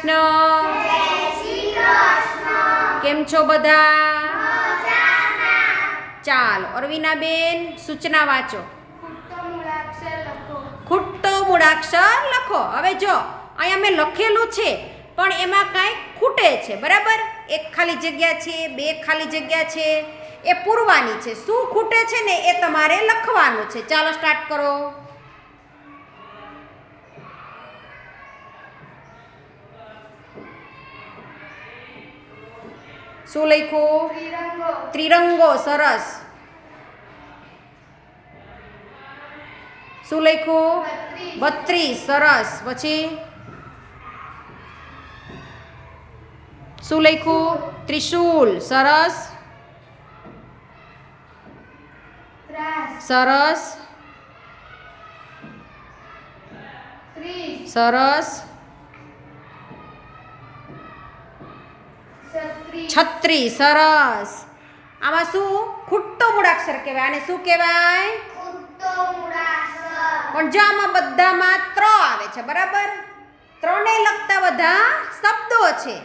કૃષ્ણ. કેમ છો બધા? ચાલો અરવિનાબેન સૂચના વાંચો. ખૂટતો મૂળાક્ષર લખો. હવે જો, અહીંયા મેં લખેલું છે, પણ એમાં કાંઈ ખૂટે છે, બરાબર? એક ખાલી જગ્યા છે, બે ખાલી જગ્યા છે, એ પૂરવાની છે. શું ખૂટે છે ને એ તમારે લખવાનું છે. ચાલો સ્ટાર્ટ કરો. શું લખ્યું? ત્રિરંગો સરસ. શું લખ્યું? બત્રીસ સરસ. પછી? શું લખ્યું? ત્રિશુલ સરસ. સરસ. સરસ. છત્રી સરસ. આમાં શું? ખૂટતો મૂળાક્ષર કહેવાય. આને શું કહેવાય? પણ જો આમાં બધામાં ત્ર આવે છે બરાબર? ત્રણે લગતા બધા શબ્દો છે.